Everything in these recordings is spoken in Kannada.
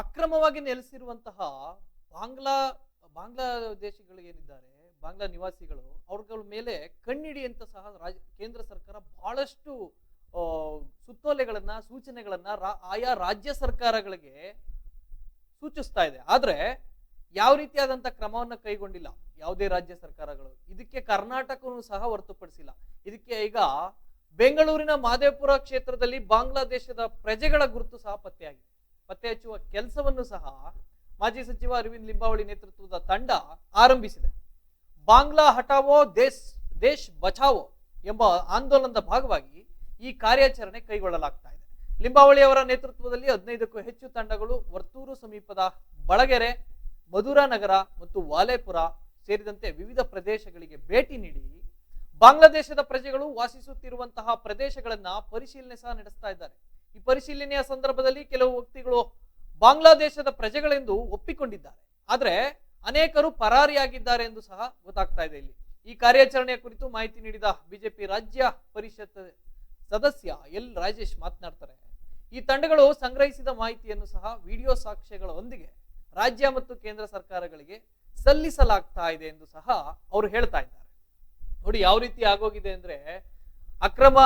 ಅಕ್ರಮವಾಗಿ ನೆಲೆಸಿರುವಂತಹ ಬಾಂಗ್ಲಾ ಬಾಂಗ್ಲಾ ದೇಶಗಳು ಏನಿದ್ದಾರೆ, ಬಾಂಗ್ಲಾ ನಿವಾಸಿಗಳು, ಅವ್ರಗಳ ಮೇಲೆ ಕಣ್ಣಿಡಿಯಂತ ಸಹ ರಾಜ, ಕೇಂದ್ರ ಸರ್ಕಾರ ಬಹಳಷ್ಟು ಸುತ್ತೋಲೆಗಳನ್ನ, ಸೂಚನೆಗಳನ್ನ ಆಯಾ ರಾಜ್ಯ ಸರ್ಕಾರಗಳಿಗೆ ಸೂಚಿಸ್ತಾ ಇದೆ. ಆದ್ರೆ ಯಾವ ರೀತಿಯಾದಂತ ಕ್ರಮವನ್ನು ಕೈಗೊಂಡಿಲ್ಲ ಯಾವುದೇ ರಾಜ್ಯ ಸರ್ಕಾರಗಳು. ಇದಕ್ಕೆ ಕರ್ನಾಟಕವೂ ಸಹ ಹೊರತುಪಡಿಸಿಲ್ಲ. ಇದಕ್ಕೆ ಈಗ ಬೆಂಗಳೂರಿನ ಮಾದೇಪುರ ಕ್ಷೇತ್ರದಲ್ಲಿ ಬಾಂಗ್ಲಾದೇಶದ ಪ್ರಜೆಗಳ ಗುರುತು ಸಹ ಪತ್ತೆಯಾಗಿದೆ. ಪತ್ತೆ ಹಚ್ಚುವ ಕೆಲಸವನ್ನು ಸಹ ಮಾಜಿ ಸಚಿವ ಅರವಿಂದ್ ಲಿಂಬಾವಳಿ ನೇತೃತ್ವದ ತಂಡ ಆರಂಭಿಸಿದೆ. ಬಾಂಗ್ಲಾ ಹಟಾವೋ ದೇಶ್ ದೇಶ್ ಬಚಾವೋ ಎಂಬ ಆಂದೋಲನದ ಭಾಗವಾಗಿ ಈ ಕಾರ್ಯಾಚರಣೆ ಕೈಗೊಳ್ಳಲಾಗ್ತಾ ಇದೆ. ಲಿಂಬಾವಳಿ ಅವರ ನೇತೃತ್ವದಲ್ಲಿ ಹದಿನೈದಕ್ಕೂ ಹೆಚ್ಚು ತಂಡಗಳು ವರ್ತೂರು ಸಮೀಪದ ಬಳಗೆರೆ, ಮಧುರಾ ನಗರ ಮತ್ತು ವಾಲೇಪುರ ಸೇರಿದಂತೆ ವಿವಿಧ ಪ್ರದೇಶಗಳಿಗೆ ಭೇಟಿ ನೀಡಿ ಬಾಂಗ್ಲಾದೇಶದ ಪ್ರಜೆಗಳು ವಾಸಿಸುತ್ತಿರುವಂತಹ ಪ್ರದೇಶಗಳನ್ನ ಪರಿಶೀಲನೆ ಸಹ ನಡೆಸ್ತಾ ಇದ್ದಾರೆ. ಈ ಪರಿಶೀಲನೆಯ ಸಂದರ್ಭದಲ್ಲಿ ಕೆಲವು ವ್ಯಕ್ತಿಗಳು ಬಾಂಗ್ಲಾದೇಶದ ಪ್ರಜೆಗಳೆಂದು ಒಪ್ಪಿಕೊಂಡಿದ್ದಾರೆ. ಆದರೆ ಅನೇಕರು ಪರಾರಿಯಾಗಿದ್ದಾರೆ ಎಂದು ಸಹ ಗೊತ್ತಾಗ್ತಾ ಇದೆ ಇಲ್ಲಿ. ಈ ಕಾರ್ಯಾಚರಣೆಯ ಕುರಿತು ಮಾಹಿತಿ ನೀಡಿದ ಬಿಜೆಪಿ ರಾಜ್ಯ ಪರಿಷತ್ ಸದಸ್ಯ ಎಲ್ ರಾಜೇಶ್ ಮಾತನಾಡ್ತಾರೆ. ಈ ತಂಡಗಳು ಸಂಗ್ರಹಿಸಿದ ಮಾಹಿತಿಯನ್ನು ಸಹ ವಿಡಿಯೋ ಸಾಕ್ಷ್ಯಗಳೊಂದಿಗೆ ರಾಜ್ಯ ಮತ್ತು ಕೇಂದ್ರ ಸರ್ಕಾರಗಳಿಗೆ ಸಲ್ಲಿಸಲಾಗ್ತಾ ಇದೆ ಎಂದು ಸಹ ಅವರು ಹೇಳ್ತಾ ಇದ್ದಾರೆ. ನೋಡಿ, ಯಾವ ರೀತಿ ಆಗೋಗಿದೆ ಅಂದ್ರೆ ಅಕ್ರಮ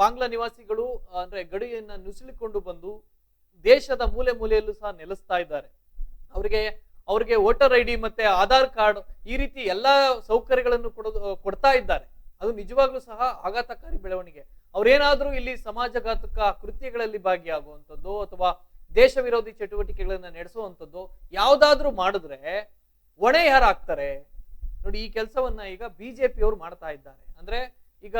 ಬಾಂಗ್ಲಾ ನಿವಾಸಿಗಳು ಅಂದ್ರೆ ಗಡಿಯನ್ನ ನುಸುಳಿಕೊಂಡು ಬಂದು ದೇಶದ ಮೂಲೆ ಮೂಲೆಯಲ್ಲೂ ಸಹ ನೆಲೆಸ್ತಾ ಇದ್ದಾರೆ. ಅವರಿಗೆ ಅವರಿಗೆ ವೋಟರ್ ಐ ಡಿ ಮತ್ತೆ ಆಧಾರ್ ಕಾರ್ಡ್ ಈ ರೀತಿ ಎಲ್ಲಾ ಸೌಕರ್ಯಗಳನ್ನು ಕೊಡೋದು ಕೊಡ್ತಾ ಇದ್ದಾರೆ. ಅದು ನಿಜವಾಗ್ಲೂ ಸಹ ಆಘಾತಕಾರಿ ಬೆಳವಣಿಗೆ. ಅವ್ರೇನಾದ್ರೂ ಇಲ್ಲಿ ಸಮಾಜಘಾತಕ ಕೃತ್ಯಗಳಲ್ಲಿ ಭಾಗಿಯಾಗುವಂಥದ್ದು ಅಥವಾ ದೇಶ ವಿರೋಧಿ ಚಟುವಟಿಕೆಗಳನ್ನ ನಡೆಸುವಂಥದ್ದು ಯಾವ್ದಾದ್ರೂ ಮಾಡಿದ್ರೆ ಹೊಣೆ ಯಾರಾಗ್ತಾರೆ ನೋಡಿ, ಈ ಕೆಲಸವನ್ನ ಈಗ ಬಿಜೆಪಿಯವರು ಮಾಡ್ತಾ ಇದ್ದಾರೆ. ಅಂದ್ರೆ ಈಗ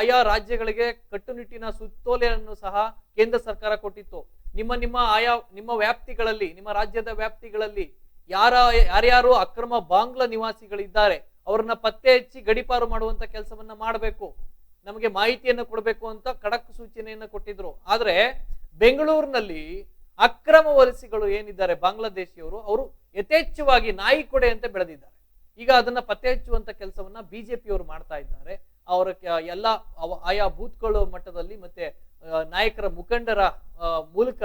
ಆಯಾ ರಾಜ್ಯಗಳಿಗೆ ಕಟ್ಟುನಿಟ್ಟಿನ ಸುತ್ತೋಲೆಯನ್ನು ಸಹ ಕೇಂದ್ರ ಸರ್ಕಾರ ಕೊಟ್ಟಿತ್ತು. ನಿಮ್ಮ ನಿಮ್ಮ ಆಯಾ, ನಿಮ್ಮ ವ್ಯಾಪ್ತಿಗಳಲ್ಲಿ, ನಿಮ್ಮ ರಾಜ್ಯದ ವ್ಯಾಪ್ತಿಗಳಲ್ಲಿ ಯಾರ, ಯಾರ್ಯಾರು ಅಕ್ರಮ ಬಾಂಗ್ಲಾ ನಿವಾಸಿಗಳಿದ್ದಾರೆ, ಅವ್ರನ್ನ ಪತ್ತೆ ಹಚ್ಚಿ ಗಡಿಪಾರು ಮಾಡುವಂತ ಕೆಲಸವನ್ನ ಮಾಡಬೇಕು. ನಮಗೆ ಮಾಹಿತಿಯನ್ನು ಕೊಡಬೇಕು ಅಂತ ಖಡಕ್ ಸೂಚನೆಯನ್ನ ಕೊಟ್ಟಿದ್ರು. ಆದ್ರೆ ಬೆಂಗಳೂರಿನಲ್ಲಿ ಅಕ್ರಮ ವಲಸಿಗಳು ಏನಿದ್ದಾರೆ, ಬಾಂಗ್ಲಾದೇಶಿಯವರು, ಅವರು ಯಥೇಚ್ಛವಾಗಿ ನಾಯಿ ಕೊಡೆ ಅಂತ ಬೆಳೆದಿದ್ದಾರೆ. ಈಗ ಅದನ್ನ ಪತ್ತೆ ಹಚ್ಚುವಂತ ಕೆಲಸವನ್ನ ಬಿಜೆಪಿಯವರು ಮಾಡ್ತಾ ಇದ್ದಾರೆ. ಅವರ ಎಲ್ಲ ಆಯಾ ಬೂತ್ಗಳು ಮಟ್ಟದಲ್ಲಿ ಮತ್ತೆ ನಾಯಕರ ಮುಖಂಡರ ಮೂಲಕ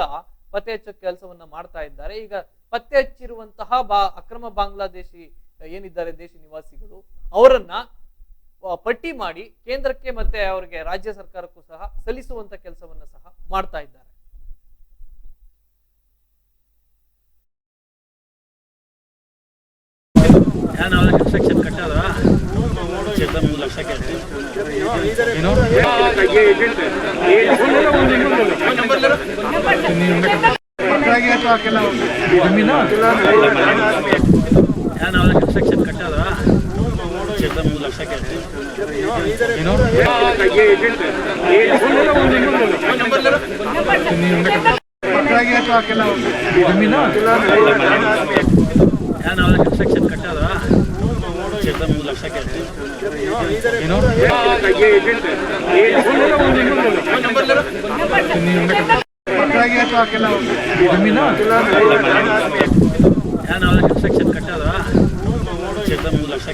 ಪತ್ತೆ ಹಚ್ಚೋ ಕೆಲಸವನ್ನ ಮಾಡ್ತಾ ಇದ್ದಾರೆ. ಈಗ ಪತ್ತೆ ಹಚ್ಚಿರುವಂತಹ ಬಾ, ಅಕ್ರಮ ಬಾಂಗ್ಲಾದೇಶಿ, ಏನಿದ್ದಾರೆ ದೇಶಿ ನಿವಾಸಿಗಳು, ಅವರನ್ನ ಪಟ್ಟಿ ಮಾಡಿ ಕೇಂದ್ರಕ್ಕೆ ಮತ್ತೆ ಅವರಿಗೆ ರಾಜ್ಯ ಸರ್ಕಾರಕ್ಕೂ ಸಹ ಸಲ್ಲಿಸುವಂತ ಕೆಲಸವನ್ನ ಸಹ ಮಾಡ್ತಾ ಇದ್ದಾರೆ. ಕಟ್ಟೋದ? ಚರ್ದ ಮೂರು ಲಕ್ಷ ನಾನು ಅವ್ರ ಕನ್ಸ್ಟ್ರಕ್ಷನ್ ಕಟ್ಟೋದ ಚರ್ದ ಮೂರು ಲಕ್ಷ ನಾನು ಅವ್ರ ಕನ್ಸ್ಟ್ರಕ್ಷನ್ ಅವ್ರ ಕನ್ಸ್ಟ್ರಕ್ಷನ್ ಕಟ್ಟೋದ ಮೂರು ಲಕ್ಷ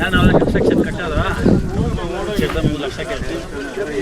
ನಾನು ಅವ್ರ ಕನ್ಸ್ಟ್ರಕ್ಷನ್ ಕಟ್ಟೋದ ಚರ್ದ ಮೂರು ಲಕ್ಷ ಕಟ್ಟಿ ಏನು ನಾನು ಅವ್ರ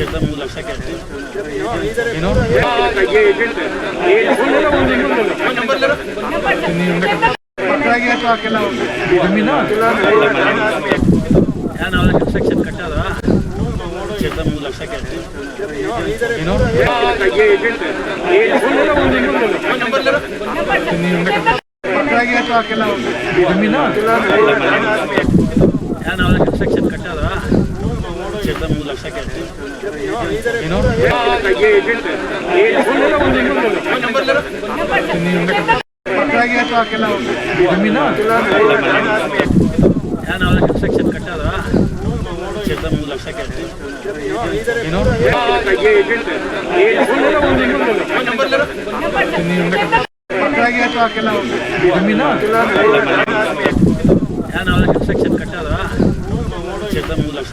ಕ್ಷೇತ್ರ ಮೂರು ಲಕ್ಷ ನಾಲ್ಕು ಸೆಕ್ಷನ್ ಕಟ್ಟದ ಕ್ಷೇತ್ರ ಮೂರು ಲಕ್ಷ ಕೇಳ್ತೀವಿ ಏನು ಜಮೀನು ಯಾ ನಾಲ್ಕು ಸೆಕ್ಷನ್ ಕಟ್ಟದ ಸೆಕ್ಷನ್ ಕಟ್ಟದ ಮೂರು ಲಕ್ಷ ಕೇಳ್ತೀವಿ ಏನು ಜಮೀನು ಯಾ ನಾಲ್ಕು ಸೆಕ್ಷನ್ ಕಟ್ಟದ ಕ್ಷೇತ್ರ ಮೂರು ಲಕ್ಷ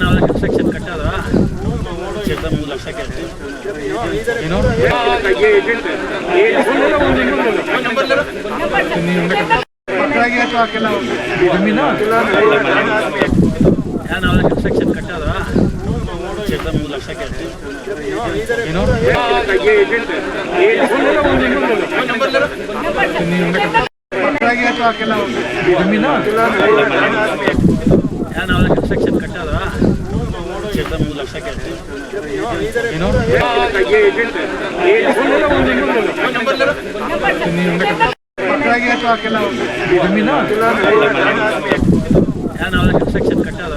ನಾಲ್ಕು ಸೆಕ್ಷನ್ ಕಟ್ಟದ ಕ್ಷೇತ್ರ ಮೂರು ಲಕ್ಷ ನಾಲ್ಕು ಸೆಕ್ಷನ್ ಕಟ್ಟದ ಕ್ಷೇತ್ರ ಮೂರು ಲಕ್ಷ ಕೇಳ್ತೀವಿ ನಾಲ್ಕು ಸೆಕ್ಷನ್ ಕಟ್ಟದ ಮೂರು ಲಕ್ಷ ಕೇಳ್ತೀವಿ ನಾಲ್ಕು ಸೆಕ್ಷನ್ ಕಟ್ಟದ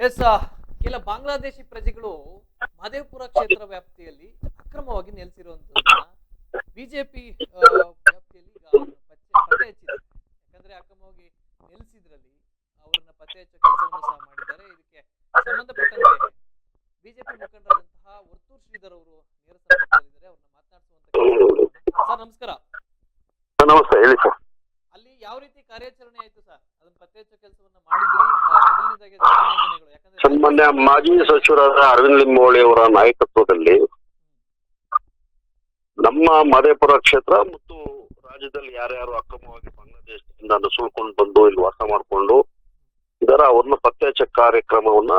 ಎಸ್ ಕೆಲ ಬಾಂಗ್ಲಾದೇಶಿ ಪ್ರಜೆಗಳು ಮಧೇಪುರ ಕ್ಷೇತ್ರ ವ್ಯಾಪ್ತಿಯಲ್ಲಿ ಅಕ್ರಮವಾಗಿ ನೆಲೆಸಿರುವಂತ ಬಿಜೆಪಿ ವ್ಯಾಪ್ತಿಯಲ್ಲಿ ಪತ್ತೆ ಹಚ್ಚಿದೆ. ಯಾಕಂದ್ರೆ ಅಕ್ರಮವಾಗಿ ನೆಲೆಸಿದ್ರಲ್ಲಿ ಅವರನ್ನ ಪತ್ತೆ ಹಚ್ಚೋ ಕೆಲಸವನ್ನು ಸಹ ಮಾಡಿದ್ದಾರೆ. ಇದಕ್ಕೆ ಸಂಬಂಧಪಟ್ಟಂತೆ ಬಿಜೆಪಿ ಮುಖಂಡರಾದಂತಹ ವರ್ತೂರ್ ಶ್ರೀಧರ್ ಅವರು ನೇರ ಸಂಪರ್ಕದಲ್ಲಿದ್ದಾರೆ ಅವ್ರನ್ನ ಮಾತನಾಡಿಸುವಂತ ಸರ್ ನಮಸ್ಕಾರ. ನಮಸ್ತೆ ಹೇಳಿ ಸರ್. ಅಲ್ಲಿ ಯಾವ ರೀತಿ ಕಾರ್ಯಾಚರಣೆ ಆಯ್ತು ಸರ್? ಅದನ್ನ ಪತ್ತೆ ಹಚ್ಚೋ ಕೆಲಸವನ್ನ ಮಾಡಿದ್ರಿ ಸನ್ಮಾನ್ಯ ಮಾಜಿ ಸಚಿವರಾದ ಅರವಿಂದ್ ಲಿಂಬೋಳಿ ಅವರ ನಾಯಕತ್ವದಲ್ಲಿ ನಮ್ಮ ಮಾದೇಪುರ ಕ್ಷೇತ್ರ ಮತ್ತು ರಾಜ್ಯದಲ್ಲಿ ಯಾರ್ಯಾರು ಅಕ್ರಮವಾಗಿ ಬಾಂಗ್ಲಾದೇಶದಿಂದ ನುಸುಳ್ಕೊಂಡು ಬಂದು ಇಲ್ಲಿ ವಾಸ ಮಾಡಿಕೊಂಡು ಇದರ ಅವ್ರನ್ನ ಪತ್ತೆ ಹಚ್ಚ ಕಾರ್ಯಕ್ರಮವನ್ನ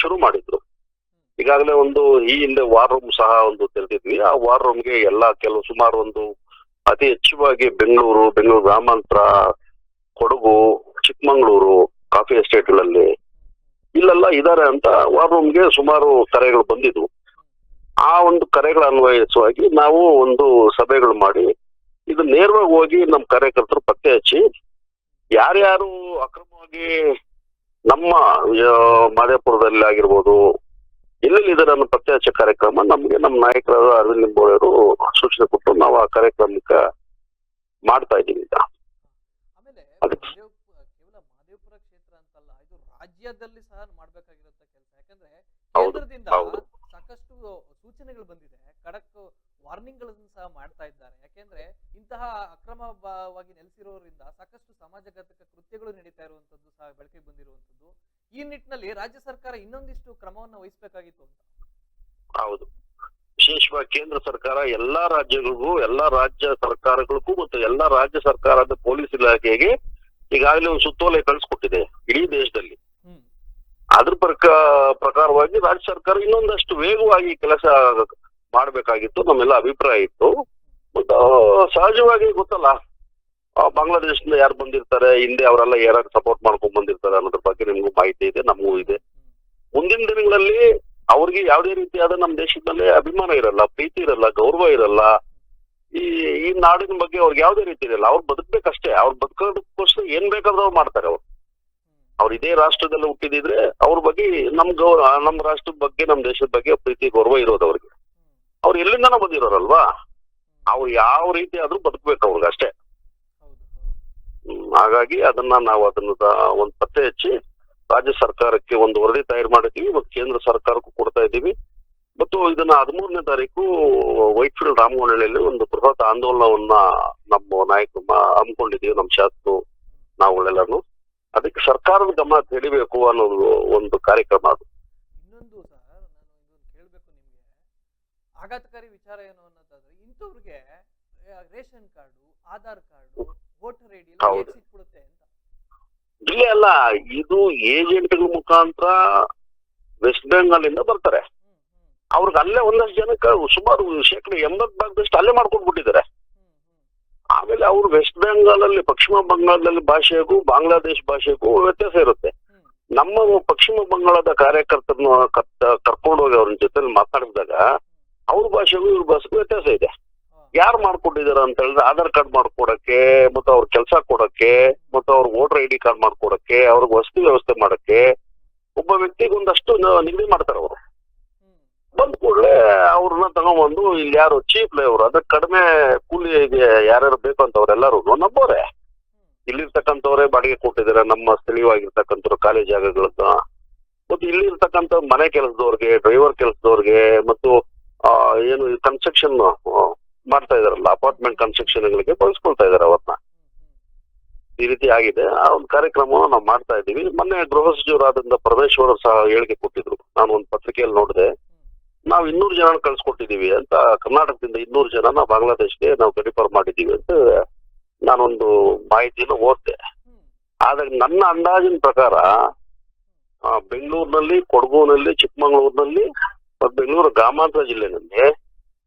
ಶುರು ಮಾಡಿದ್ರು. ಈಗಾಗಲೇ ಒಂದು ಈ ಹಿಂದೆ ವಾರ್ ರೂಮ್ ಸಹ ಒಂದು ತೆರೆದಿದ್ವಿ. ಆ ವಾರ್ ರೂಮ್ಗೆ ಎಲ್ಲ ಕೆಲವು ಸುಮಾರು ಒಂದು ಅತಿ ಹೆಚ್ಚುವಾಗಿ ಬೆಂಗಳೂರು ಬೆಂಗಳೂರು ಗ್ರಾಮಾಂತರ, ಕೊಡಗು, ಚಿಕ್ಕಮಗಳೂರು ಕಾಫಿ ಎಸ್ಟೇಟ್ಗಳಲ್ಲಿ ಇಲ್ಲೆಲ್ಲ ಇದಾರೆ ಅಂತ ವಾರ್ ರೂಮ್ಗೆ ಸುಮಾರು ಕರೆಗಳು ಬಂದಿದ್ವು. ಆ ಒಂದು ಕರೆಗಳ ಅನ್ವಯಿಸುವಾಗಿ ನಾವು ಒಂದು ಸಭೆಗಳು ಮಾಡಿ ಇದು ನೇರವಾಗಿ ಹೋಗಿ ನಮ್ಮ ಕಾರ್ಯಕರ್ತರು ಪತ್ತೆ ಹಚ್ಚಿ ಯಾರ್ಯಾರು ಅಕ್ರಮವಾಗಿ ನಮ್ಮ ಮಾದೇಪುರದಲ್ಲಿ ಆಗಿರ್ಬೋದು ಎಲ್ಲೆಲ್ಲಿ ಇದೆ ನನ್ನ ಕಾರ್ಯಕ್ರಮ. ನಮಗೆ ನಮ್ಮ ನಾಯಕರಾದ ಅರವಿಂದ್ ಲಿಂಬೋಳಿ ಅವರು ಸೂಚನೆ ಕೊಟ್ಟು ನಾವು ಆ ಕಾರ್ಯಕ್ರಮಕ್ಕೆ ಮಾಡ್ತಾ ಇದ್ದೀವಿ ಈಗ. ರಾಜ್ಯದಲ್ಲಿ ಸಹ ಮಾಡ್ಬೇಕಾಗಿರುತ್ತ ಕೆಲಸ. ಯಾಕಂದ್ರೆ ಕೇಂದ್ರದಿಂದ. ಸಾಕಷ್ಟು ಸೂಚನೆಗಳು ಬಂದಿದೆ. ಖಡಕ್ ವಾರ್ನಿಂಗ್ಗಳನ್ನು ಸಹ ಮಾಡ್ತಾ ಇದ್ದಾರೆ. ಯಾಕೆಂದ್ರೆ ಇಂತಹ ಅಕ್ರಮವಾಗಿ ನೆಲೆಸಿರೋದ್ರಿಂದ ಸಾಕಷ್ಟು ಸಮಾಜಘಾತಕ ಕೃತ್ಯಗಳು ನಡೀತಾ ಇರುವಂತದ್ದು ಸಹ ಬೆಳಕಿಗೆ ಬಂದಿರುವಂತದ್ದು ಈ ನಿಟ್ಟಿನಲ್ಲಿ ರಾಜ್ಯ ಸರ್ಕಾರ ಇನ್ನೊಂದಿಷ್ಟು ಕ್ರಮವನ್ನು ವಹಿಸಬೇಕಾಗಿತ್ತು ಅಂತ. ಹೌದು. ವಿಶೇಷವಾಗಿ ಕೇಂದ್ರ ಸರ್ಕಾರ ಎಲ್ಲಾ ರಾಜ್ಯಗಳಿಗೂ ಎಲ್ಲಾ ರಾಜ್ಯ ಸರ್ಕಾರಗಳಿಗೂ ಮತ್ತು ಎಲ್ಲಾ ರಾಜ್ಯ ಸರ್ಕಾರದ ಪೊಲೀಸ್ ಇಲಾಖೆಗೆ ಈಗಾಗಲೇ ಒಂದು ಸುತ್ತೋಲೆ ಕಳಿಸ್ಕೊಟ್ಟಿದೆ ಇಡೀ ದೇಶದಲ್ಲಿ. ಅದ್ರ ಪ್ರಕ ಪ್ರಕಾರವಾಗಿ ರಾಜ್ಯ ಸರ್ಕಾರ ಇನ್ನೊಂದಷ್ಟು ವೇಗವಾಗಿ ಕೆಲಸ ಮಾಡಬೇಕಾಗಿತ್ತು, ನಮ್ಮೆಲ್ಲ ಅಭಿಪ್ರಾಯ ಇತ್ತು. ಮತ್ತು ಸಹಜವಾಗಿ ಗೊತ್ತಲ್ಲ ಬಾಂಗ್ಲಾದೇಶದಿಂದ ಯಾರು ಬಂದಿರ್ತಾರೆ, ಹಿಂದೆ ಅವರೆಲ್ಲ ಯಾರು ಸಪೋರ್ಟ್ ಮಾಡ್ಕೊಂಡ್ ಬಂದಿರ್ತಾರೆ ಅನ್ನೋದ್ರ ಬಗ್ಗೆ ನಿಮಗೂ ಮಾಹಿತಿ ಇದೆ, ನಮಗೂ ಇದೆ. ಮುಂದಿನ ದಿನಗಳಲ್ಲಿ ಅವ್ರಿಗೆ ಯಾವುದೇ ರೀತಿಯಾದ ನಮ್ಮ ದೇಶದ ಮೇಲೆ ಅಭಿಮಾನ ಇರಲ್ಲ, ಪ್ರೀತಿ ಇರಲ್ಲ, ಗೌರವ ಇರಲ್ಲ. ಈ ಈ ನಾಡಿನ ಬಗ್ಗೆ ಅವ್ರಿಗೆ ಯಾವುದೇ ರೀತಿ ಇರಲ್ಲ, ಅವ್ರು ಬದುಕ್ಬೇಕಷ್ಟೇ, ಅವ್ರು ಬದುಕೋದಕ್ಕೋಸ್ಕರ ಏನ್ ಬೇಕಾದ್ರೂ ಅವ್ರು ಮಾಡ್ತಾರೆ ಅವ್ರು. ಅವ್ರು ಇದೇ ರಾಷ್ಟ್ರದಲ್ಲಿ ಹುಟ್ಟಿದಿದ್ರೆ ಅವ್ರ ಬಗ್ಗೆ ನಮ್ ಗೌರವ ನಮ್ಮ ರಾಷ್ಟ್ರದ ಬಗ್ಗೆ ನಮ್ಮ ದೇಶದ ಬಗ್ಗೆ ಪ್ರೀತಿ, ಗೌರವ ಇರೋದು ಅವ್ರಿಗೆ. ಅವ್ರು ಎಲ್ಲಿಂದನೋ ಬಂದಿರೋರಲ್ವಾ? ಅವ್ರು ಯಾವ ರೀತಿ ಆದ್ರೂ ಬದುಕ್ಬೇಕು ಅವ್ರಿಗೆ ಅಷ್ಟೇ. ಹಾಗಾಗಿ ಅದನ್ನ ನಾವು ಅದನ್ನ ಒಂದು ಪತ್ತೆ ಹಚ್ಚಿ ರಾಜ್ಯ ಸರ್ಕಾರಕ್ಕೆ ಒಂದು ವರದಿ ತಯಾರು ಮಾಡಿದ್ದೀವಿ, ಮತ್ತು ಕೇಂದ್ರ ಸರ್ಕಾರಕ್ಕೂ ಕೊಡ್ತಾ ಇದ್ದೀವಿ. ಮತ್ತು ಇದನ್ನ ಹದಿಮೂರನೇ ತಾರೀಕು ವೈಟ್ಫೀಲ್ಡ್ ರಾಮಗೋನಹಳ್ಳಿಯಲ್ಲಿ ಒಂದು ಬೃಹತ್ ಆಂದೋಲನವನ್ನ ನಮ್ಮ ನಾಯಕರು ಮಾ- ಹಮ್ಮಿಕೊಂಡಿದ್ದೀವಿ, ನಮ್ಮ ಶಾಸಕರು ನಾವುಗಳೆಲ್ಲರೂ ಅದಕ್ಕೆ ಸರ್ಕಾರದ ಗಮನ ತಿಳಿಬೇಕು ಅನ್ನೋದು ಒಂದು ಕಾರ್ಯಕ್ರಮ ಅದು ಇನ್ನೊಂದು ಸರ್ ನಾನು ಇದನ್ನು ಕೇಳಬೇಕು ನಿಮಗೆ ಆಘಾತಕಾರಿ ವಿಚಾರ ಏನು ಅನ್ನೋದಾದ್ರೆ ಇಂಥವ್ರಿಗೆ ration card Aadhaar card voter I D ಎಲ್ಲ ಹೌದು. ಸಿಕ್ಬಿಡುತ್ತೆ ಅಂತ. ಇಲ್ಲೇ ಅಲ್ಲ ಇದು ಏಜೆಂಟ್ಗಳ ಮುಖಾಂತರ ವೆಸ್ಟ್ ಬೆಂಗಾಲ್ ಇಂದ ಬರ್ತಾರೆ. ಅವ್ರಿಗೆ ಅಲ್ಲೇ ಒಂದಷ್ಟು ಜನಕ್ಕೆ ಸುಮಾರು ಶೇಕಡ ಎಂಬತ್ ಭಾಗದಷ್ಟು ಅಲ್ಲೇ ಮಾಡ್ಕೊಂಡ್ಬಿಟ್ಟಿದ್ದಾರೆ ಆಮೇಲೆ ಅವ್ರು ವೆಸ್ಟ್ ಬೆಂಗಾಲಲ್ಲಿ ಪಶ್ಚಿಮ ಬಂಗಾಳದಲ್ಲಿ ಭಾಷೆಗೂ ಬಾಂಗ್ಲಾದೇಶ್ ಭಾಷೆಗೂ ವ್ಯತ್ಯಾಸ ಇರುತ್ತೆ. ನಮ್ಮ ಪಶ್ಚಿಮ ಬಂಗಾಳದ ಕಾರ್ಯಕರ್ತರನ್ನ ಕರ್ಕೊಂಡು ಹೋಗಿ ಅವ್ರ ಜೊತೆ ಮಾತಾಡಿದಾಗ ಅವ್ರ ಭಾಷೆಗೂ ಇವ್ರ ಭಾಷೆಗೂ ವ್ಯತ್ಯಾಸ ಇದೆ. ಯಾರು ಮಾಡ್ಕೊಂಡಿದ್ದಾರೆ ಅಂತ ಹೇಳಿದ್ರೆ ಆಧಾರ್ ಕಾರ್ಡ್ ಮಾಡ್ಕೊಡಕ್ಕೆ, ಮತ್ತೆ ಅವ್ರ ಕೆಲಸ ಕೊಡಕ್ಕೆ, ಮತ್ತೆ ಅವ್ರ ವೋಟರ್ ಐ ಡಿ ಕಾರ್ಡ್ ಮಾಡ್ಕೊಡಕ್ಕೆ, ಅವ್ರಿಗೆ ವಸತಿ ವ್ಯವಸ್ಥೆ ಮಾಡಕ್ಕೆ ಒಬ್ಬ ವ್ಯಕ್ತಿಗೆ ಒಂದಷ್ಟು ನಿಗದಿ ಮಾಡ್ತಾರೆ ಅವರು. ಬಂದ್ ಕೂಡಲೇ ಅವ್ರನ್ನ ತಗೊಂಡ್ಬಂದು ಇಲ್ಲಿ ಯಾರು ಚೀಪ್ ಲೇವರ್ ಅದಕ್ಕೆ ಕಡಿಮೆ ಕೂಲಿಗೆ ಯಾರ್ಯಾರು ಬೇಕು ಅಂತ ಅವ್ರೆಲ್ಲರೂ ನಂಬೋರೆ ಇಲ್ಲಿರ್ತಕ್ಕಂಥವ್ರೆ ಬಾಡಿಗೆ ಕೊಟ್ಟಿದ್ದಾರೆ ನಮ್ಮ ಸ್ಥಳೀಯವಾಗಿರ್ತಕ್ಕಂಥ ಖಾಲಿ ಜಾಗಗಳನ್ನ. ಮತ್ತು ಇಲ್ಲಿರ್ತಕ್ಕಂಥ ಮನೆ ಕೆಲಸದವ್ರಿಗೆ ಡ್ರೈವರ್ ಕೆಲಸದವ್ರಿಗೆ, ಮತ್ತು ಏನು ಕನ್ಸ್ಟ್ರಕ್ಷನ್ ಮಾಡ್ತಾ ಇದಾರಲ್ಲ ಅಪಾರ್ಟ್ಮೆಂಟ್ ಕನ್ಸ್ಟ್ರಕ್ಷನ್ಗಳಿಗೆ ಬಳಸ್ಕೊಳ್ತಾ ಇದಾರೆ ಅವ್ರನ್ನ. ಈ ರೀತಿ ಆಗಿದೆ. ಆ ಒಂದು ಕಾರ್ಯಕ್ರಮವನ್ನು ನಾವು ಮಾಡ್ತಾ ಇದ್ದೀವಿ. ಮೊನ್ನೆ ಗೃಹ ಸಚಿವರಾದಂತ ಪರಮೇಶ್ವರ್ ಸಹ ಹೇಳಿಕೆ ಕೊಟ್ಟಿದ್ರು. ನಾನು ಒಂದು ಪತ್ರಿಕೆಯಲ್ಲಿ ನೋಡಿದೆ. ನಾವು ಇನ್ನೂರು ಜನ ಕಳ್ಸಿಕೊಟ್ಟಿದೀವಿ ಅಂತ. ಕರ್ನಾಟಕದಿಂದ ಇನ್ನೂರು ಜನ ಬಾಂಗ್ಲಾದೇಶ್ಗೆ ನಾವು ರೆಫರ್ ಮಾಡಿದ್ದೀವಿ ಅಂತ ನಾನೊಂದು ಮಾಹಿತಿಯನ್ನು ಓದ್ದೆ. ಆದ್ರೆ ನನ್ನ ಅಂದಾಜಿನ ಪ್ರಕಾರ ಬೆಂಗಳೂರಿನಲ್ಲಿ ಕೊಡಗುನಲ್ಲಿ ಚಿಕ್ಕಮಗಳೂರಿನಲ್ಲಿ ಬೆಂಗಳೂರು ಗ್ರಾಮಾಂತರ ಜಿಲ್ಲೆನಲ್ಲಿ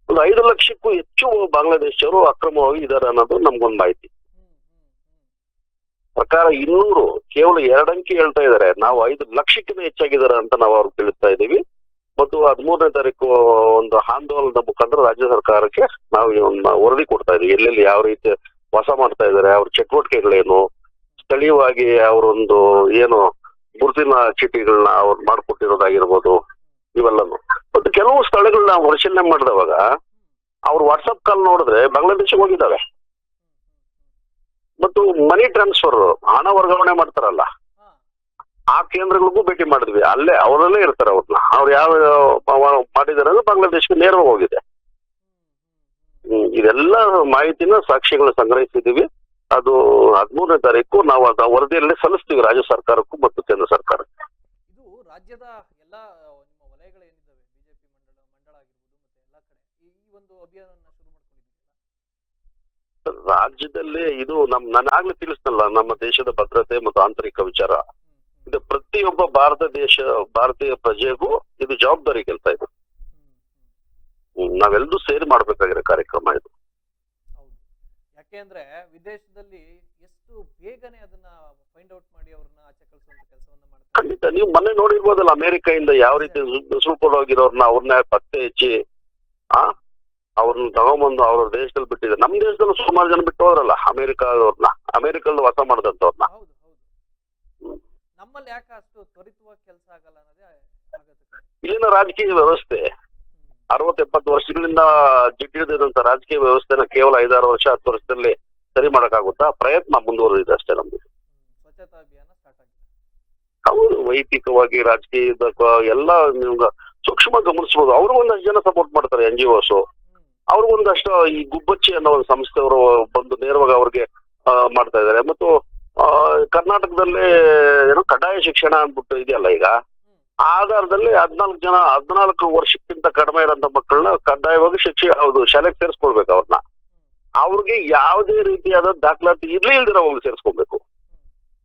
ಒಂದು ಐದು ಲಕ್ಷಕ್ಕೂ ಹೆಚ್ಚು ಬಾಂಗ್ಲಾದೇಶರು ಅಕ್ರಮವಾಗಿ ಇದ್ದಾರೆ ಅನ್ನೋದು ನಮ್ಗೊಂದು ಮಾಹಿತಿ. ಪ್ರಕಾರ ಇನ್ನೂರು ಕೇವಲ ಎರಡಂಕಿ ಹೇಳ್ತಾ ಇದ್ದಾರೆ. ನಾವು ಐದು ಲಕ್ಷಕ್ಕಿಂತ ಹೆಚ್ಚಾಗಿದ್ದಾರೆ ಅಂತ ನಾವು ಅವ್ರು ತಿಳಿಸ್ತಾ ಇದ್ದೀವಿ. ಮತ್ತು ಹದಿಮೂರನೇ ತಾರೀಕು ಒಂದು ಆಂದೋಲನದ ಮುಖಾಂತರ ರಾಜ್ಯ ಸರ್ಕಾರಕ್ಕೆ ನಾವು ಒಂದು ವರದಿ ಕೊಡ್ತಾ ಇದೀವಿ ಎಲ್ಲೆಲ್ಲಿ ಯಾವ ರೀತಿ ವಾಸ ಮಾಡ್ತಾ ಇದ್ದಾರೆ, ಅವ್ರ ಚಟುವಟಿಕೆಗಳೇನು, ಸ್ಥಳೀಯವಾಗಿ ಅವರೊಂದು ಏನು ಗುರುತಿನ ಚೀಟಿಗಳನ್ನ ಅವ್ರು ಮಾಡ್ಕೊಟ್ಟಿರೋದಾಗಿರ್ಬೋದು ಇವೆಲ್ಲನು ಮತ್ತು ಕೆಲವು ಸ್ಥಳಗಳನ್ನ ಪರಿಶೀಲನೆ ಮಾಡಿದವಾಗ ಅವ್ರು ವಾಟ್ಸಪ್ ಕಾಲ್ ನೋಡಿದ್ರೆ ಬಾಂಗ್ಲಾದೇಶಕ್ಕೆ ಹೋಗಿದ್ದಾವೆ. ಮತ್ತು ಮನಿ ಟ್ರಾನ್ಸ್ಫರ್ ಹಣ ವರ್ಗಾವಣೆ ಮಾಡ್ತಾರಲ್ಲ. ಆ ಕೇಂದ್ರಗಳಿಗೂ ಭೇಟಿ ಮಾಡಿದ್ವಿ. ಅಲ್ಲೇ ಅವರಲ್ಲೇ ಇರ್ತಾರೆ ಅವ್ರನ್ನ ಅವ್ರು ಯಾವ ಮಾಡಿದಾರೆ ಅಂದ್ರೆ ಬಾಂಗ್ಲಾದೇಶಕ್ಕೆ ನೇರವಾಗಿ ಹೋಗಿದೆ. ಇದೆಲ್ಲ ಮಾಹಿತಿನ ಸಾಕ್ಷಿಗಳು ಸಂಗ್ರಹಿಸಿದೀವಿ ಅದು ಹದಿಮೂರನೇ ತಾರೀಕು ನಾವು ಅದ ವರದಿಯಲ್ಲಿ ಸಲ್ಲಿಸ್ತೀವಿ ರಾಜ್ಯ ಸರ್ಕಾರಕ್ಕೂ ಮತ್ತು ಕೇಂದ್ರ ಸರ್ಕಾರಕ್ಕೂ. ರಾಜ್ಯದ ಎಲ್ಲ ಆ, ನಿಮ್ಮ ವಲಯಗಳು ಏನಿದ್ದಾವೆ ಬಿಜೆಪಿ ಮಂಡಳ ಮಂಡಳ ಆಗಿರ್ಬೋದು ಮತ್ತೆ ಎಲ್ಲಾ ಕಡೆ ಈ ಈ ಒಂದು ಅಭಿಯಾನವನ್ನ ಶುರು ಮಾಡ್ಕೊಂಡಿದ್ದೀರಲ್ಲ? ರಾಜ್ಯದಲ್ಲಿ ಇದು ನಮ್ ನಾನು ಆಗ್ಲೇ ತಿಳಿಸ್ನಲ್ಲ ನಮ್ಮ ದೇಶದ ಭದ್ರತೆ ಮತ್ತು ಆಂತರಿಕ ವಿಚಾರ. ಇದು ಪ್ರತಿಯೊಬ್ಬ ಭಾರತ ದೇಶ ಭಾರತೀಯ ಪ್ರಜೆಗೂ ಇದು ಜವಾಬ್ದಾರಿ ಕೆಲಸ ಇದು. ನಾವೆಲ್ಲರೂ ಸೇರಿ ಮಾಡ್ಬೇಕಾಗಿರೋ ಕಾರ್ಯಕ್ರಮ ಇದು. ಯಾಕೆಂದ್ರೆ ವಿದೇಶದಲ್ಲಿ ಎಷ್ಟು ಬೇಗನೆ ಅದನ್ನ ಫೈಂಡ್ ಔಟ್ ಮಾಡಿ ಅವ್ರನ್ನ ಆಚೆ ಕಳಿಸುವಂತ ಕೆಲಸವನ್ನ ಮಾಡ್ತಾರೆ ಖಂಡಿತ ನೀವು ಮೊನ್ನೆ ನೋಡಿರ್ಬೋದಲ್ಲ ಅಮೆರಿಕದಿಂದ ಯಾವ ರೀತಿ ಸುಳ್ಕೊಂಡು ಹೋಗಿರೋರ್ನ ಅವ್ರನ್ನ ಪತ್ತೆ ಹಚ್ಚಿ ಆ? ಅವ್ರನ್ನ ತಗೊಂಬಂದು ಅವ್ರ ದೇಶದಲ್ಲಿ ಬಿಟ್ಟಿದ್ದಾರೆ. ನಮ್ಮ ದೇಶದಲ್ಲೂ ಸುಮಾರು ಜನ ಬಿಟ್ಟು ಹೋದ್ರಲ್ಲ ಅಮೆರಿಕಾದವ್ರನ್ನ ಅಮೆರಿಕದಲ್ಲಿ ವಾಸ ಮಾಡಿದಂತವ್ರನ್ನ ಹೌದು ಹೌದು. ನಮ್ಮಲ್ಲಿ ಯಾಕೆ ಅಷ್ಟು ತ್ವರಿತವಾಗಿ ಕೆಲಸ ಆಗಲ್ಲ ಅನ್ನೋದೇ ಆಗತ್ತೆ. ಇಲ್ಲಿನ ರಾಜಕೀಯ ವ್ಯವಸ್ಥೆ ಅರವತ್ತು ಎಪ್ಪತ್ತು ವರ್ಷಗಳಿಂದ ಜಿಟ್ಟಿಡಿದಂತ ರಾಜಕೀಯ ವ್ಯವಸ್ಥೆನ ಕೇವಲ ಐದಾರು ವರ್ಷ ಹತ್ತು ವರ್ಷದಲ್ಲಿ ಸರಿ ಮಾಡಕ್ಕಾಗುತ್ತಾ? ಪ್ರಯತ್ನ ಮುಂದುವರೆದಿದೆ ಅಷ್ಟೇ ನಮ್ದು. ಹೌದು ವೈಯಕ್ತಿಕವಾಗಿ ರಾಜಕೀಯದ ಎಲ್ಲ ನೀವು ಸೂಕ್ಷ್ಮ ಗಮನಿಸಬಹುದು ಅವರು ಒಂದಷ್ಟು ಜನ ಸಪೋರ್ಟ್ ಮಾಡ್ತಾರೆ ಎನ್ ಜಿ ಒಸ್ ಅವ್ರಿಗೊಂದಷ್ಟು ಈ ಗುಬ್ಬಚ್ಚಿ ಅನ್ನೋ ಒಂದು ಸಂಸ್ಥೆಯವರು ಬಂದು ನೇರವಾಗಿ ಅವ್ರಿಗೆ ಮಾಡ್ತಾ ಇದ್ದಾರೆ. ಮತ್ತು ಕರ್ನಾಟಕದಲ್ಲಿ ಏನೋ ಕಡ್ಡಾಯ ಶಿಕ್ಷಣ ಅಂದ್ಬಿಟ್ಟು ಇದೆಯಲ್ಲ ಈಗ? ಆಧಾರದಲ್ಲಿ ಹದ್ನಾಲ್ಕು ಜನ ಹದ್ನಾಲ್ಕು ವರ್ಷಕ್ಕಿಂತ ಕಡಿಮೆ ಇರೋಂಥ ಮಕ್ಕಳನ್ನ ಕಡ್ಡಾಯವಾಗಿ ಶಿಕ್ಷೆ ಹೌದು ಶಾಲೆಗೆ ಸೇರಿಸ್ಕೊಳ್ಬೇಕು ಅವ್ರನ್ನ. ಅವ್ರಿಗೆ ಯಾವುದೇ ರೀತಿಯಾದ ದಾಖಲಾತಿ ಇರ್ಲಿ ಇಲ್ದಿರ ಅವ್ರಿಗೆ ಸೇರಿಸ್ಕೊಬೇಕು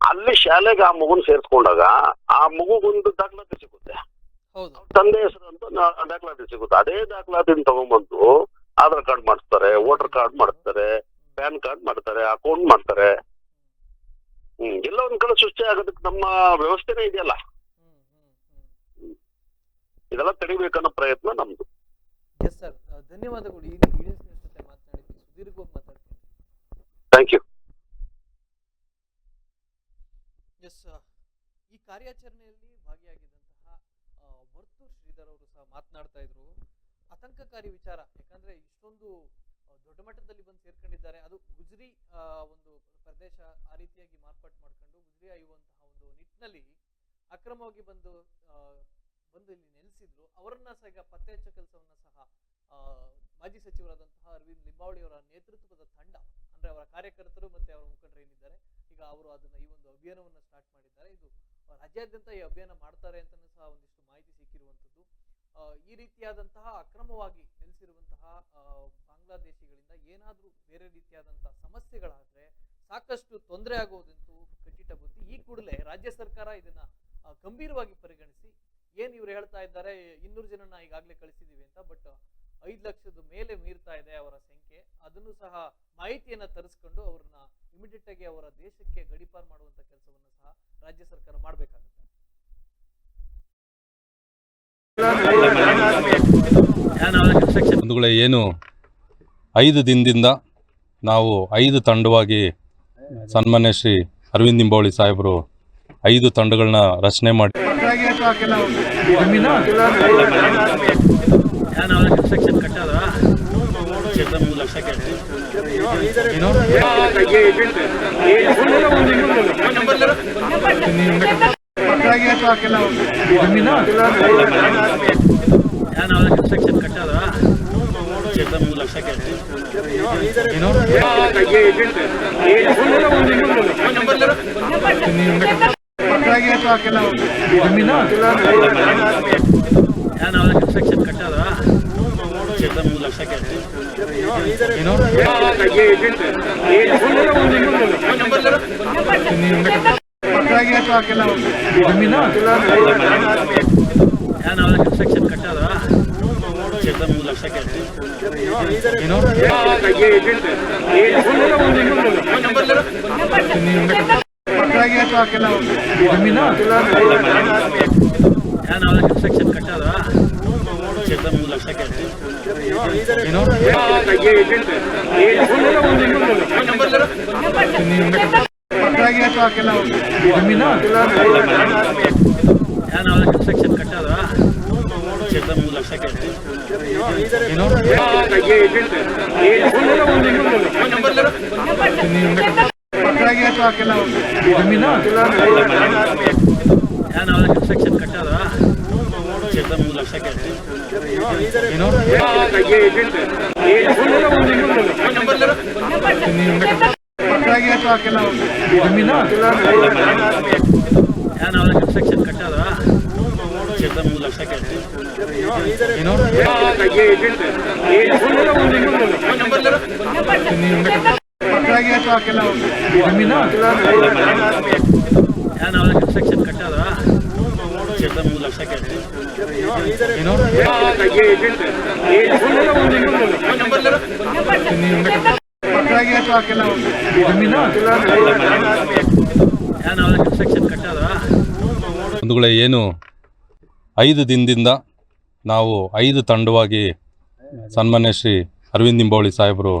ಅಲ್ಲಿ ಶಾಲೆಗೆ ಆ ಮಗುನ ಸೇರಿಸ್ಕೊಂಡಾಗ ಆ ಮಗುಗೊಂದು ದಾಖಲಾತಿ ಸಿಗುತ್ತೆ. ತಂದೆ ಹೆಸರು ಅಂತ ದಾಖಲಾತಿ ಸಿಗುತ್ತೆ. ಅದೇ ದಾಖಲಾತಿನ ತಗೊಂಡ್ಬಂದು ಆಧಾರ್ ಕಾರ್ಡ್ ಮಾಡಿಸ್ತಾರೆ ವೋಟರ್ ಕಾರ್ಡ್ ಮಾಡಿಸ್ತಾರೆ ಪ್ಯಾನ್ ಕಾರ್ಡ್ ಮಾಡ್ತಾರೆ ಅಕೌಂಟ್ ಮಾಡ್ತಾರೆ ಹ್ಮ್ ಎಲ್ಲ ಒಂದ್ ಕಡೆ ಸೃಷ್ಟಿ ಆಗೋದಕ್ಕೆ ನಮ್ಮ ವ್ಯವಸ್ಥೆನೇ ಇದೆಯಲ್ಲ. ಇದೆಲ್ಲ ತಡಿಬೇಕನ್ನೋ ಪ್ರಯತ್ನ ನಮ್ದು. ಎಸ್ ಸರ್ ಧನ್ಯವಾದಗಳು. ಈ ಇಡೀ ಜೊತೆ ಮಾತನಾಡಿದ್ವಿ ಸುದೀರ್ಘವಾಗಿ ಮಾತಾಡ್ತೀನಿ. ಥ್ಯಾಂಕ್ ಯು ಎಸ್ ಈ ಕಾರ್ಯಾಚರಣೆಯಲ್ಲಿ ಭಾಗಿಯಾಗಿದ್ದಂತಹ ವರ್ತು ವರ್ತೂರ್ ಶ್ರೀಧರ್ ಅವರು ಸಹ ಮಾತನಾಡ್ತಾ ಇದ್ರು. ಆತಂಕಕಾರಿ ವಿಚಾರ. ಯಾಕಂದ್ರೆ ಇಷ್ಟೊಂದು ದೊಡ್ಡ ಮಟ್ಟದಲ್ಲಿ ಬಂದು ಸೇರ್ಕೊಂಡಿದ್ದಾರೆ. ಅದು ಗುಜರಿ ಒಂದು ಪ್ರದೇಶ ಆ ರೀತಿಯಾಗಿ ಮಾರ್ಪಾಟ್ ಮಾಡ್ಕೊಂಡು ಗುಜರಿ ಆಯುವಂತಹ ಒಂದು ನಿಟ್ಟಿನಲ್ಲಿ ಅಕ್ರಮವಾಗಿ ಬಂದು ಬಂದು ಇಲ್ಲಿ ನೆಲೆಸಿದ್ರು. ಅವರನ್ನ ಸಹ ಈಗ ಪತ್ತೆ ಹಚ್ಚ ಕೆಲಸವನ್ನ ಸಹ ಮಾಜಿ ಸಚಿವರಾದಂತಹ ಅರವಿಂದ್ ಲಿಂಬಾವಳಿ ಅವರ ನೇತೃತ್ವದ ತಂಡ, ಅಂದ್ರೆ ಅವರ ಕಾರ್ಯಕರ್ತರು ಮತ್ತೆ ಅವರ ಮುಖಂಡರು ಏನಿದ್ದಾರೆ, ಈಗ ಅವರು ಅದನ್ನ ಈ ಒಂದು ಅಭಿಯಾನವನ್ನ ಸ್ಟಾರ್ಟ್ ಮಾಡಿದ್ದಾರೆ. ಇದು ರಾಜ್ಯಾದ್ಯಂತ ಈ ಅಭಿಯಾನ ಮಾಡ್ತಾರೆ ಅಂತಾನೂ ಸಹ ಒಂದಿಷ್ಟು ಮಾಹಿತಿ ಸಿಕ್ಕಿರುವಂತದ್ದು. ಈ ರೀತಿಯಾದಂತಹ ಅಕ್ರಮವಾಗಿ ನೆಲೆಸಿರುವಂತಹ ಬಾಂಗ್ಲಾದೇಶಿಗಳಿಂದ ಏನಾದರೂ ಬೇರೆ ರೀತಿಯಾದಂತಹ ಸಮಸ್ಯೆಗಳಾದರೆ ಸಾಕಷ್ಟು ತೊಂದರೆ ಆಗುವುದಂತೂ ಖಚಿತ ಬುದ್ಧಿ ಈ ಕೂಡಲೇ ರಾಜ್ಯ ಸರ್ಕಾರ ಇದನ್ನ ಗಂಭೀರವಾಗಿ ಪರಿಗಣಿಸಿ, ಏನ್ ಇವ್ರು ಹೇಳ್ತಾ ಇದ್ದಾರೆ, ಇನ್ನೂರು ಜನನ ಈಗಾಗಲೇ ಕಳಿಸಿದೀವಿ ಅಂತ, ಬಟ್ ಐದು ಲಕ್ಷದ ಮೇಲೆ ಮೀರ್ತಾ ಇದೆ ಅವರ ಸಂಖ್ಯೆ. ಅದನ್ನು ಸಹ ಮಾಹಿತಿಯನ್ನ ತರಿಸ್ಕೊಂಡು ಅವ್ರನ್ನ ಇಮಿಡಿಯೇಟ್ ಆಗಿ ಅವರ ದೇಶಕ್ಕೆ ಗಡಿಪಾರ್ ಮಾಡುವಂತ ಕೆಲಸವನ್ನು ಸಹ ರಾಜ್ಯ ಸರ್ಕಾರ ಮಾಡಬೇಕಾಗುತ್ತೆ. ಬಂಧುಗಳೇ, ಏನು? ಐದು ದಿನದಿಂದ ನಾವು ಐದು ತಂಡವಾಗಿ ಸನ್ಮಾನ್ಯ ಶ್ರೀ ಅರವಿಂದ್ ನಿಂಬಾವಳಿ ಸಾಹೇಬರು ಐದು ತಂಡಗಳನ್ನ ರಚನೆ ಮಾಡಿ ನಾನು ಕನ್ಸ್ಟ್ರಕ್ಷನ್ ಕಟ್ಟದ. ಮೂರು ಲಕ್ಷ ನಾನು ಕನ್ಸ್ಟ್ರಕ್ಷನ್ ಕಟ್ಟದ. ಮೂರು ಲಕ್ಷ ನಾನು ಕನ್ಸ್ಟ್ರಕ್ಷನ್ ಕಟ್ಟದ ಮೂರು ಲಕ್ಷ ನಾನು ಕನ್ಸ್ಟ್ರಕ್ಷನ್ ಕಟ್ಟದ ಮೂರು ಲಕ್ಷ ಕೇಳ್ತೀವಿ ನಾನು ಕನ್ಸ್ಟ್ರಕ್ಷನ್ ಕಟ್ಟದ. ಮೂರು ಲಕ್ಷ ಕೇಳ್ತೀವಿ ನಾನು ಕನ್ಸ್ಟ್ರಕ್ಷನ್ ಕಟ್ಟದ ಮೂರು ಲಕ್ಷ ಕೇಳ್ತೀವಿ ನಾನು ನಾನು ಕನ್ಸ್ಟ್ರಕ್ಷನ್ ಕಟ್ಟದ. ಲಕ್ಷ ಕನ್ಸ್ಟ್ರಕ್ಷನ್ ಕಟ್ಟದ. ಲಕ್ಷ ಕನ್ಸ್ಟ್ರಕ್ಷನ್ ಕಟ್ಟದ. ಬಂಧುಗಳೇ, ಏನು? ಐದು ದಿನದಿಂದ ನಾವು ಐದು ತಂಡವಾಗಿ ಸನ್ಮಾನ್ಯ ಶ್ರೀ ಅರವಿಂದ್ ನಿಂಬಾವಳಿ ಸಾಹೇಬರು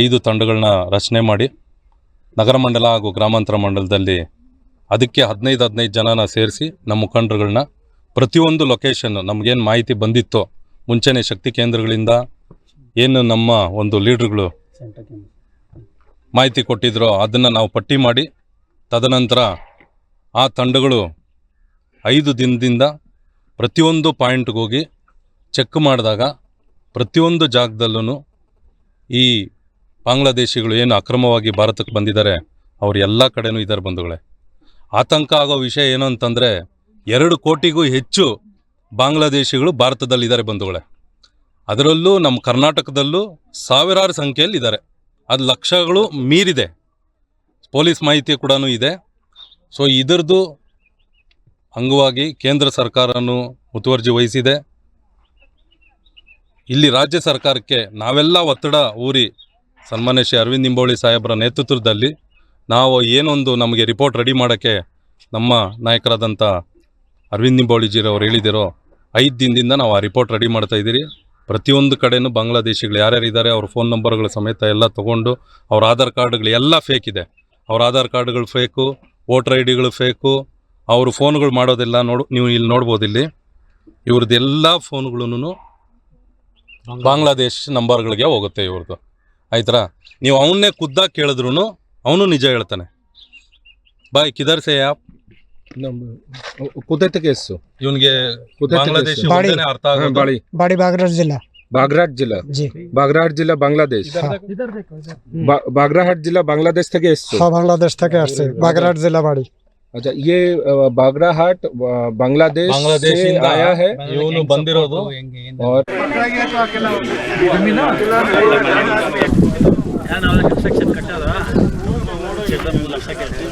ಐದು ತಂಡಗಳನ್ನ ರಚನೆ ಮಾಡಿ ನಗರ ಮಂಡಲ ಹಾಗೂ ಗ್ರಾಮಾಂತರ ಮಂಡಲದಲ್ಲಿ ಅದಕ್ಕೆ ಹದಿನೈದು ಹದಿನೈದು ಜನನ ಸೇರಿಸಿ ನಮ್ಮ ಮುಖಂಡರುಗಳನ್ನ ಪ್ರತಿಯೊಂದು ಲೊಕೇಶನ್ ನಮಗೇನು ಮಾಹಿತಿ ಬಂದಿತ್ತೋ, ಮುಂಚೆನೇ ಶಕ್ತಿ ಕೇಂದ್ರಗಳಿಂದ ಏನು ನಮ್ಮ ಒಂದು ಲೀಡ್ರುಗಳು ಮಾಹಿತಿ ಕೊಟ್ಟಿದ್ರೋ ಅದನ್ನು ನಾವು ಪಟ್ಟಿ ಮಾಡಿ, ತದನಂತರ ಆ ತಂಡಗಳು ಐದು ದಿನದಿಂದ ಪ್ರತಿಯೊಂದು ಪಾಯಿಂಟ್ಗೆ ಹೋಗಿ ಚೆಕ್ ಮಾಡಿದಾಗ ಪ್ರತಿಯೊಂದು ಜಾಗದಲ್ಲೂ ಈ ಬಾಂಗ್ಲಾದೇಶಿಗಳು ಏನು ಅಕ್ರಮವಾಗಿ ಭಾರತಕ್ಕೆ ಬಂದಿದ್ದಾರೆ, ಅವರು ಎಲ್ಲ ಕಡೆನೂ ಇದ್ದಾರೆ ಬಂಧುಗಳೇ. ಆತಂಕ ಆಗೋ ವಿಷಯ ಏನು ಅಂತಂದರೆ ಎರಡು ಕೋಟಿಗೂ ಹೆಚ್ಚು ಬಾಂಗ್ಲಾದೇಶಿಗಳು ಭಾರತದಲ್ಲಿದ್ದಾರೆ ಬಂಧುಗಳೇ. ಅದರಲ್ಲೂ ನಮ್ಮ ಕರ್ನಾಟಕದಲ್ಲೂ ಸಾವಿರಾರು ಸಂಖ್ಯೆಯಲ್ಲಿ ಇದ್ದಾರೆ ಅದು ಲಕ್ಷಗಳು ಮೀರಿದೆ. ಪೊಲೀಸ್ ಮಾಹಿತಿ ಕೂಡ ಇದೆ. ಸೊ ಇದರದ್ದು ಅಂಗವಾಗಿ ಕೇಂದ್ರ ಸರ್ಕಾರವನ್ನು ಮುತುವರ್ಜಿ ವಹಿಸಿದೆ. ಇಲ್ಲಿ ರಾಜ್ಯ ಸರ್ಕಾರಕ್ಕೆ ನಾವೆಲ್ಲ ಒತ್ತಡ ಊರಿ ಸನ್ಮಾನ್ಯ ಶ್ರೀ ಅರವಿಂದ್ ನಿಂಬೋಳಿ ಸಾಹೇಬರ ನೇತೃತ್ವದಲ್ಲಿ ನಾವು ಏನೊಂದು ನಮಗೆ ರಿಪೋರ್ಟ್ ರೆಡಿ ಮಾಡೋಕ್ಕೆ ನಮ್ಮ ನಾಯಕರಾದಂಥ ಅರವಿಂದ್ ನಿಂಬೋಳಿಜಿರವ್ರು ಹೇಳಿದಿರೋ ಐದು ದಿನದಿಂದ ನಾವು ಆ ರಿಪೋರ್ಟ್ ರೆಡಿ ಮಾಡ್ತಾ ಇದ್ದೀರಿ. ಪ್ರತಿಯೊಂದು ಕಡೆನೂ ಬಾಂಗ್ಲಾದೇಶಿಗಳು ಯಾರ್ಯಾರು ಇದ್ದಾರೆ ಅವ್ರ ಫೋನ್ ನಂಬರ್ಗಳ ಸಮೇತ ಎಲ್ಲ ತೊಗೊಂಡು ಅವ್ರ ಆಧಾರ್ ಕಾರ್ಡ್ಗಳು ಎಲ್ಲ ಫೇಕ್ ಇದೆ. ಅವ್ರ ಆಧಾರ್ ಕಾರ್ಡ್ಗಳು ಫೇಕು ವೋಟರ್ ಐ ಡಿಗಳು ಫೇಕು ಅವರು ಫೋನ್ಗಳು ಮಾಡೋದೆಲ್ಲ ನೋಡು ನೀವು ಇಲ್ಲಿ ನೋಡ್ಬೋದು ಇಲ್ಲಿ ಇವ್ರದ್ದೆಲ್ಲ ಫೋನ್ಗಳೂ ಬಾಂಗ್ಲಾದೇಶ್ ನಂಬರ್ಗಳಿಗೆ ಹೋಗುತ್ತೆ ಇವ್ರದ್ದು ಆಯ್ತಾ ನೀವು ಅವನ್ನೇ ಖುದ್ದಾಗಿ ಕೇಳಿದ್ರು ಅವನು ನಿಜ ಹೇಳ್ತಾನೆ ಬಾಯ್ ಕಿದರ್ ಸೆ ಆಪ್ কোথায় থেকে এসছো ಇವನಿಗೆ কোথায় থেকে ಬಾಂಗ್ಲಾದೇಶಿ এসছো? ಒಂದೇನೆ ಅರ್ಥ হ্যাঁ, ಆಗೋದು বাড়ি বাড়ি বাগড়াট জেলা বাগরাট জেলা জি বাগরাট জেলা বাংলাদেশ বা- বাগরাহাট জেলা বাংলাদেশ থেকে এসছো সব বাংলাদেশ থেকে আসছে বাগড়াট জেলা বাড়ি अच्छा ये अ, बागराहाट अ, बांग्लादेश बांग्लादेश से इंदा- आया है ಇವನು ಬಂದಿರೋದು और ನಾನು ಕನ್ಸ್ಟ್ರಕ್ಷನ್ ಕಟ್ಟದ ಮೂರು ಲಕ್ಷ ಕೇಳ್ತೀನಿ